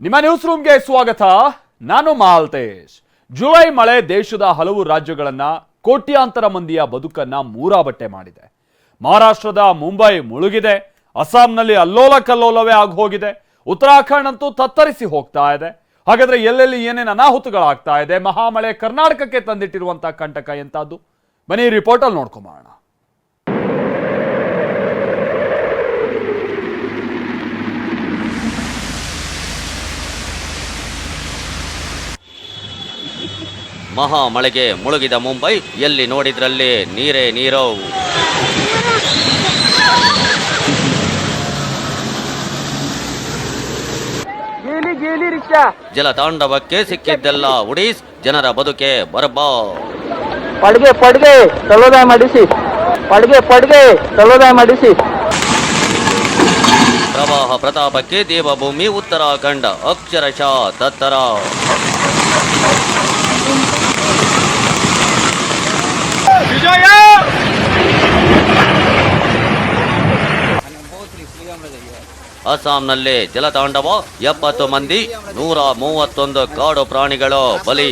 ನಿಮ್ಮ ನ್ಯೂಸ್ ರೂಮ್ಗೆ ಸ್ವಾಗತ. ನಾನು ಮಾಲ್ತೇಶ್. ಜುಲೈ ಮಳೆ ದೇಶದ ಹಲವು ರಾಜ್ಯಗಳನ್ನ ಕೋಟ್ಯಾಂತರ ಮಂದಿಯ ಬದುಕನ್ನ ಮೂರಾಬಟ್ಟೆ ಮಾಡಿದೆ. ಮಹಾರಾಷ್ಟ್ರದ ಮುಂಬೈ ಮುಳುಗಿದೆ. ಅಸ್ಸಾಂನಲ್ಲಿ ಅಲ್ಲೋಲ ಕಲ್ಲೋಲವೇ ಆಗಿ ಹೋಗಿದೆ ಉತ್ತರಾಖಂಡ್ ಅಂತೂ ತತ್ತರಿಸಿ ಹೋಗ್ತಾ ಇದೆ. ಹಾಗಾದ್ರೆ ಎಲ್ಲೆಲ್ಲಿ ಏನೇನು ಅನಾಹುತಗಳಾಗ್ತಾ ಇದೆ? ಮಹಾಮಳೆ ಕರ್ನಾಟಕಕ್ಕೆ ತಂದಿಟ್ಟಿರುವಂತಹ ಕಂಟಕ ಎಂತದ್ದು? ಬನ್ನಿ ರಿಪೋರ್ಟಲ್ಲಿ ನೋಡ್ಕೊಂಬರೋಣ. ಮಹಾ ಮಳೆಗೆ ಮುಳುಗಿದ ಮುಂಬೈ ಎಲ್ಲಿ ನೋಡಿದ್ರಲ್ಲಿ ನೀರೇ ಜಲ ತಾಂಡವಕ್ಕೆ ಸಿಕ್ಕಿದ್ದೆಲ್ಲ ಉಡೀಸ್ ಜನರ ಬದುಕೆ ಬರಬಾ. ಪಡ್ಗೆ ಪಡ್ಗೆ ತಲೋದಾಯ ಮಾಡಿಸಿ. ಪಡ್ಗೆ ಪಡ್ಗೆ ತಲೋದಾಯ ಮಾಡಿಸಿ. ಪ್ರವಾಹ ಪ್ರತಾಪಕ್ಕೆ ದೇವಭೂಮಿ ಉತ್ತರಾಖಂಡ ಅಕ್ಷರಶಃ ತತ್ತರ ಅಸ್ಸಾಂನಲ್ಲಿ ಜಲತಾಂಡವ ಎಪ್ಪತ್ತು ಮಂದಿ ನೂರ ಮೂವತ್ತೊಂದು ಕಾಡು ಪ್ರಾಣಿಗಳು ಬಲಿ.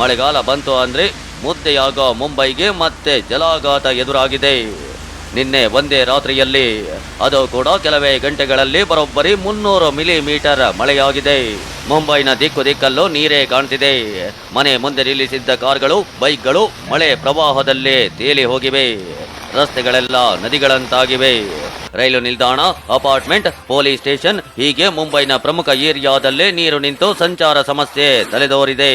ಮಳೆಗಾಲ ಬಂತು ಅಂದ್ರೆ ಮುದ್ದೆಯಾಗೋ ಮುಂಬೈಗೆ ಮತ್ತೆ ಜಲಾಘಾತ ಎದುರಾಗಿದೆ. ನಿನ್ನೆ ಒಂದೇ ರಾತ್ರಿಯಲ್ಲಿ, ಅದು ಕೂಡ ಕೆಲವೇ ಗಂಟೆಗಳಲ್ಲಿ ಬರೋಬ್ಬರಿ ಮುನ್ನೂರು ಮಿಲಿಮೀಟರ್ ಮಳೆಯಾಗಿದೆ. ಮುಂಬೈನ ದಿಕ್ಕು ದಿಕ್ಕಲ್ಲೂ ನೀರೇ ಕಾಣ್ತಿದೆ. ಮನೆ ಮುಂದೆ ನಿಲ್ಲಿಸಿದ್ದ ಕಾರ್ಗಳು, ಬೈಕ್ಗಳು ಮಳೆ ಪ್ರವಾಹದಲ್ಲಿ ತೇಲಿ ಹೋಗಿವೆ. ರಸ್ತೆಗಳೆಲ್ಲ ನದಿಗಳಂತಾಗಿವೆ. ರೈಲು ನಿಲ್ದಾಣ, ಅಪಾರ್ಟ್ಮೆಂಟ್, ಪೊಲೀಸ್ ಸ್ಟೇಷನ್ ಹೀಗೆ ಮುಂಬೈನ ಪ್ರಮುಖ ಏರಿಯಾದಲ್ಲೇ ನೀರು ನಿಂತು ಸಂಚಾರ ಸಮಸ್ಯೆ ತಲೆದೋರಿದೆ.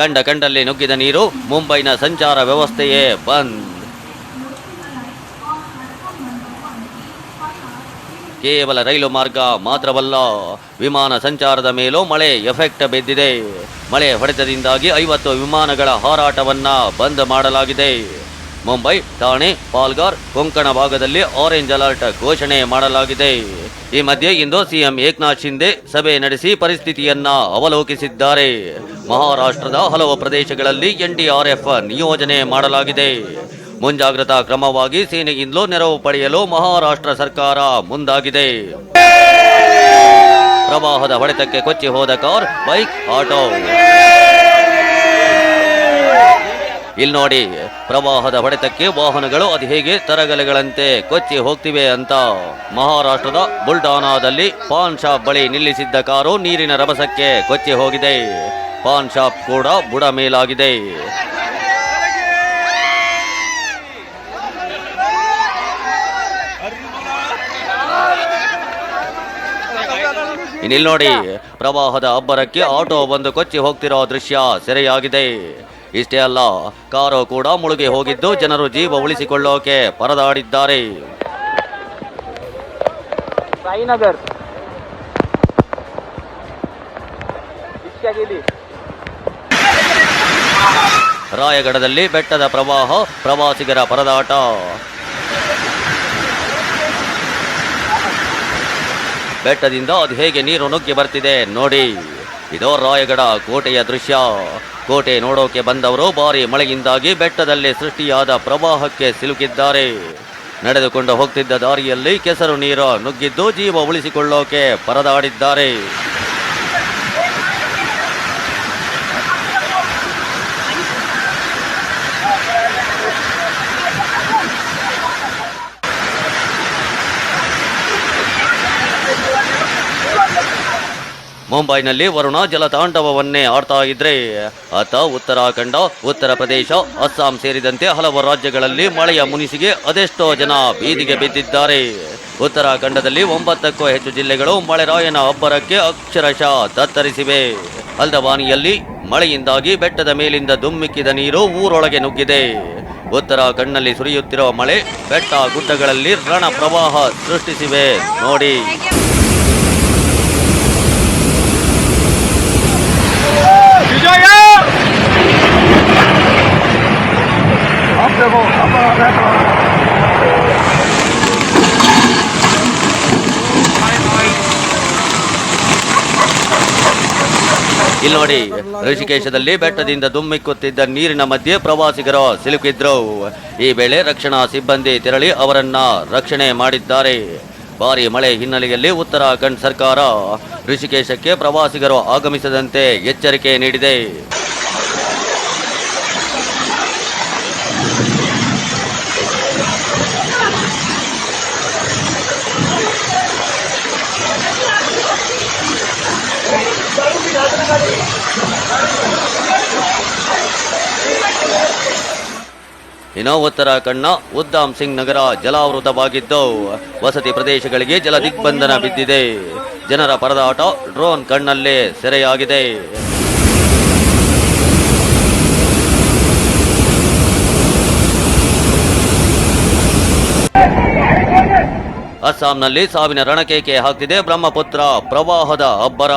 ಕಂಡ ಕಂಡಲ್ಲಿ ನುಗ್ಗಿದ ನೀರು ಮುಂಬೈನ ಸಂಚಾರ ವ್ಯವಸ್ಥೆಯೇ ಬಂದ್. ಕೇವಲ ರೈಲು ಮಾರ್ಗ ಮಾತ್ರವಲ್ಲ, ವಿಮಾನ ಸಂಚಾರದ ಮೇಲೂ ಮಳೆ ಎಫೆಕ್ಟ್ ಬಿದ್ದಿದೆ. ಮಳೆ ಹೊಡೆತದಿಂದಾಗಿ ಐವತ್ತು ವಿಮಾನಗಳ ಹಾರಾಟವನ್ನ ಬಂದ್ ಮಾಡಲಾಗಿದೆ. ಮುಂಬೈ, ಠಾಣೆ, ಪಾಲ್ಗಾರ್, ಕೊಂಕಣ ಭಾಗದಲ್ಲಿ ಆರೆಂಜ್ ಅಲರ್ಟ್ ಘೋಷಣೆ ಮಾಡಲಾಗಿದೆ. ಈ ಮಧ್ಯೆ ಇಂದು ಸಿಎಂ ಏಕನಾಥ್ ಶಿಂದೆ ಸಭೆ ನಡೆಸಿ ಪರಿಸ್ಥಿತಿಯನ್ನ ಅವಲೋಕಿಸಿದ್ದಾರೆ. ಮಹಾರಾಷ್ಟ್ರದ ಹಲವು ಪ್ರದೇಶಗಳಲ್ಲಿ ಎನ್ಡಿಆರ್ಎಫ್ ನಿಯೋಜನೆ ಮಾಡಲಾಗಿದೆ. ಮುಂಜಾಗ್ರತಾ ಕ್ರಮವಾಗಿ ಸೇನೆಯಿಂದಲೂ ನೆರವು ಪಡೆಯಲು ಮಹಾರಾಷ್ಟ್ರ ಸರ್ಕಾರ ಮುಂದಾಗಿದೆ. ಪ್ರವಾಹದ ಹೊಡೆತಕ್ಕೆ ಕೊಚ್ಚಿ ಹೋದ ಕಾರ್, ಬೈಕ್, ಆಟೋ. ಇಲ್ಲಿ ನೋಡಿ, ಪ್ರವಾಹದ ಹೊಡೆತಕ್ಕೆ ವಾಹನಗಳು ಅದು ಹೇಗೆ ತರಗಲೆಗಳಂತೆ ಕೊಚ್ಚಿ ಹೋಗ್ತಿವೆ ಅಂತ ಮಹಾರಾಷ್ಟ್ರದ ಬುಲ್ಡಾನಾದಲ್ಲಿ ಪಾನ್ ಶಾಪ್ ಬಳಿ ನಿಲ್ಲಿಸಿದ್ದ ಕಾರು ನೀರಿನ ರಭಸಕ್ಕೆ ಕೊಚ್ಚಿ ಹೋಗಿದೆ. ಪಾನ್ ಶಾಪ್ ಕೂಡ ಬುಡ ಮೇಲಾಗಿದೆ. ಇನ್ನಿಲ್ಲಿ ನೋಡಿ, ಪ್ರವಾಹದ ಅಬ್ಬರಕ್ಕೆ ಆಟೋ ಬಂದು ಕೊಚ್ಚಿ ಹೋಗ್ತಿರೋ ದೃಶ್ಯ ಸೆರೆಯಾಗಿದೆ. ಇಷ್ಟೇ ಅಲ್ಲ ಕಾರು ಕೂಡ ಮುಳುಗಿ ಹೋಗಿದ್ದು ಜನರು ಜೀವ ಉಳಿಸಿಕೊಳ್ಳೋಕೆ ಪರದಾಡಿದ್ದಾರೆ. ರಾಯಗಢದಲ್ಲಿ ಬೆಟ್ಟದ ಪ್ರವಾಹ ಪ್ರವಾಸಿಗರ ಪರದಾಟ. ಬೆಟ್ಟದಿಂದ ಅದು ಹೇಗೆ ನೀರು ನುಗ್ಗಿ ಬರ್ತಿದೆ ನೋಡಿ. ಇದು ರಾಯಗಢ ಕೋಟೆಯ ದೃಶ್ಯ. ಕೋಟೆ ನೋಡೋಕೆ ಬಂದವರು ಭಾರಿ ಮಳೆಯಿಂದಾಗಿ ಬೆಟ್ಟದಲ್ಲಿ ಸೃಷ್ಟಿಯಾದ ಪ್ರವಾಹಕ್ಕೆ ಸಿಲುಕಿದ್ದಾರೆ. ನಡೆದುಕೊಂಡು ಹೋಗ್ತಿದ್ದ ದಾರಿಯಲ್ಲಿ ಕೆಸರು ನೀರು ನುಗ್ಗಿದ್ದು ಜೀವ ಉಳಿಸಿಕೊಳ್ಳೋಕೆ ಪರದಾಡಿದ್ದಾರೆ. ಮುಂಬೈನಲ್ಲಿ ವರುಣ ಜಲತಾಂಡವವನ್ನೇ ಆಡ್ತಾ ಇದ್ರೆ ಆತ ಉತ್ತರಾಖಂಡ, ಉತ್ತರ ಪ್ರದೇಶ, ಅಸ್ಸಾಂ ಸೇರಿದಂತೆ ಹಲವು ರಾಜ್ಯಗಳಲ್ಲಿ ಮಳೆಯ ಮುನಿಸಿಗೆ ಅದೆಷ್ಟೋ ಜನ ಬೀದಿಗೆ ಬಿದ್ದಿದ್ದಾರೆ. ಉತ್ತರಾಖಂಡದಲ್ಲಿ ಒಂಬತ್ತಕ್ಕೂ ಹೆಚ್ಚು ಜಿಲ್ಲೆಗಳು ಮಳೆರಾಯನ ಅಬ್ಬರಕ್ಕೆ ಅಕ್ಷರಶಃ ತತ್ತರಿಸಿವೆ. ಅಲ್ದವಾನಿಯಲ್ಲಿ ಮಳೆಯಿಂದಾಗಿ ಬೆಟ್ಟದ ಮೇಲಿಂದ ದುಮ್ಮಿಕ್ಕಿದ ನೀರು ಊರೊಳಗೆ ನುಗ್ಗಿದೆ. ಉತ್ತರಾಖಂಡ್ನಲ್ಲಿ ಸುರಿಯುತ್ತಿರುವ ಮಳೆ, ಬೆಟ್ಟ ಗುಡ್ಡಗಳಲ್ಲಿ ರಣ ಪ್ರವಾಹ ಸೃಷ್ಟಿಸಿವೆ. ನೋಡಿ. ಇಲ್ಲಿ ನೋಡಿ, ಋಷಿಕೇಶದಲ್ಲಿ ಬೆಟ್ಟದಿಂದ ದುಮ್ಮಿಕ್ಕುತ್ತಿದ್ದ ನೀರಿನ ಮಧ್ಯೆ ಪ್ರವಾಸಿಗರು ಸಿಲುಕಿದ್ರು. ಈ ವೇಳೆ ರಕ್ಷಣಾ ಸಿಬ್ಬಂದಿ ತೆರಳಿ ಅವರನ್ನ ರಕ್ಷಣೆ ಮಾಡಿದ್ದಾರೆ. ಭಾರಿ ಮಳೆ ಹಿನ್ನೆಲೆಯಲ್ಲಿ ಉತ್ತರಾಖಂಡ್ ಸರ್ಕಾರ ಋಷಿಕೇಶಕ್ಕೆ ಪ್ರವಾಸಿಗರು ಆಗಮಿಸದಂತೆ ಎಚ್ಚರಿಕೆ ನೀಡಿದೆ. ಇನ್ನು ಉತ್ತರಾಖಂಡ್ನ ಉದ್ದಾಮ್ ಸಿಂಗ್ ನಗರ ಜಲಾವೃತವಾಗಿದ್ದು, ವಸತಿ ಪ್ರದೇಶಗಳಿಗೆ ಜಲ ದಿಗ್ಬಂಧನ ಬಿದ್ದಿದೆ. ಜನರ ಪರದಾಟ ಡ್ರೋನ್ ಕಣ್ಣಲ್ಲೇ ಸೆರೆಯಾಗಿದೆ. ಅಸ್ಸಾಂನಲ್ಲಿ ಸಾವಿನ ರಣಕೇಕೆ ಹಾಕ್ತಿದೆ ಬ್ರಹ್ಮಪುತ್ರ ಪ್ರವಾಹದ ಅಬ್ಬರ.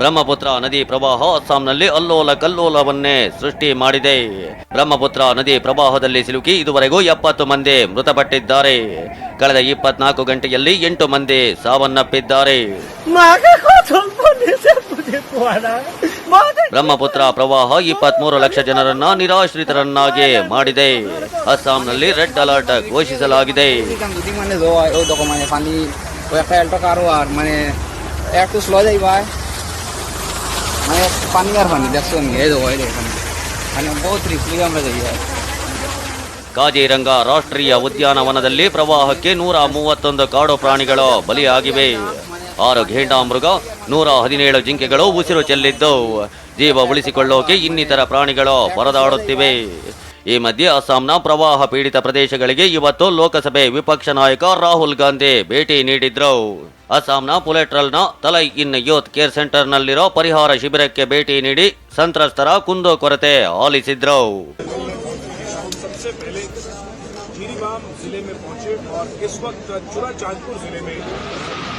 ಬ್ರಹ್ಮಪುತ್ರ ನದಿ ಪ್ರವಾಹ ಅಸ್ಸಾಂನಲ್ಲಿ ಅಲ್ಲೋಲ ಕಲ್ಲೋಲವನ್ನೇ ಸೃಷ್ಟಿ ಮಾಡಿದೆ. ಬ್ರಹ್ಮಪುತ್ರ ನದಿ ಪ್ರವಾಹದಲ್ಲಿ ಸಿಲುಕಿ ಇದುವರೆಗೂ ಎಪ್ಪತ್ತು ಮಂದಿ ಮೃತಪಟ್ಟಿದ್ದಾರೆ. ಕಳೆದ ಇಪ್ಪತ್ನಾಲ್ಕು ಗಂಟೆಯಲ್ಲಿ ಎಂಟು ಮಂದಿ ಸಾವನ್ನಪ್ಪಿದ್ದಾರೆ. ಬ್ರಹ್ಮಪುತ್ರ ಪ್ರವಾಹ ಇಪ್ಪತ್ಮೂರು ಲಕ್ಷ ಜನರನ್ನ ನಿರಾಶ್ರಿತರನ್ನಾಗಿ ಮಾಡಿದೆ. ಅಸ್ಸಾಂನಲ್ಲಿ ರೆಡ್ ಅಲರ್ಟ್ ಘೋಷಿಸಲಾಗಿದೆ. ಕಾಜಿರಂಗ ರಾಷ್ಟ್ರೀಯ ಉದ್ಯಾನವನದಲ್ಲಿ ಪ್ರವಾಹಕ್ಕೆ ನೂರ ಮೂವತ್ತೊಂದು ಕಾಡು ಪ್ರಾಣಿಗಳು ಬಲಿಯಾಗಿವೆ. ಆರು ಘೇಂಡಾಮೃಗ, ನೂರ ಹದಿನೇಳು ಜಿಂಕೆಗಳು ಉಸಿರು ಚೆಲ್ಲಿದ್ದು. ಜೀವ ಉಳಿಸಿಕೊಳ್ಳೋಕೆ ಇನ್ನಿತರ ಪ್ರಾಣಿಗಳು ಪರದಾಡುತ್ತಿವೆ. ಈ ಮಧ್ಯೆ ಅಸ್ಸಾಂನ ಪ್ರವಾಹ ಪೀಡಿತ ಪ್ರದೇಶಗಳಿಗೆ ಇವತ್ತು ಲೋಕಸಭೆ ವಿಪಕ್ಷ ನಾಯಕ ರಾಹುಲ್ ಗಾಂಧಿ ಭೇಟಿ ನೀಡಿದ್ರು. ಅಸ್ಸಾಂನ ಪುಲೆಟ್ರಲ್ನ ತಲೈ ಇನ್ ಯೂತ್ ಕೇರ್ ಸೆಂಟರ್ನಲ್ಲಿರೋ ಪರಿಹಾರ ಶಿಬಿರಕ್ಕೆ ಭೇಟಿ ನೀಡಿ ಸಂತ್ರಸ್ತರ ಕುಂದು ಕೊರತೆ ಆಲಿಸಿದ್ರು.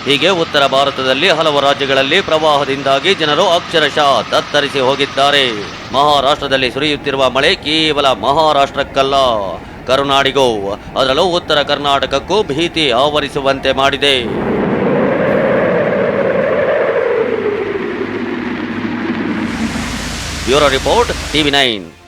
ಹೀಗೆ ಉತ್ತರ ಭಾರತದಲ್ಲಿ ಹಲವು ರಾಜ್ಯಗಳಲ್ಲಿ ಪ್ರವಾಹದಿಂದಾಗಿ ಜನರು ಅಕ್ಷರಶಃ ತತ್ತರಿಸಿ ಹೋಗಿದ್ದಾರೆ. ಮಹಾರಾಷ್ಟ್ರದಲ್ಲಿ ಸುರಿಯುತ್ತಿರುವ ಮಳೆ ಕೇವಲ ಮಹಾರಾಷ್ಟ್ರಕ್ಕಲ್ಲ. ಕರುನಾಡಿಗೂ ಅದರಲ್ಲೂ ಉತ್ತರ ಕರ್ನಾಟಕಕ್ಕೂ ಭೀತಿ ಆವರಿಸುವಂತೆ ಮಾಡಿದೆ. Bureau Report, TV9.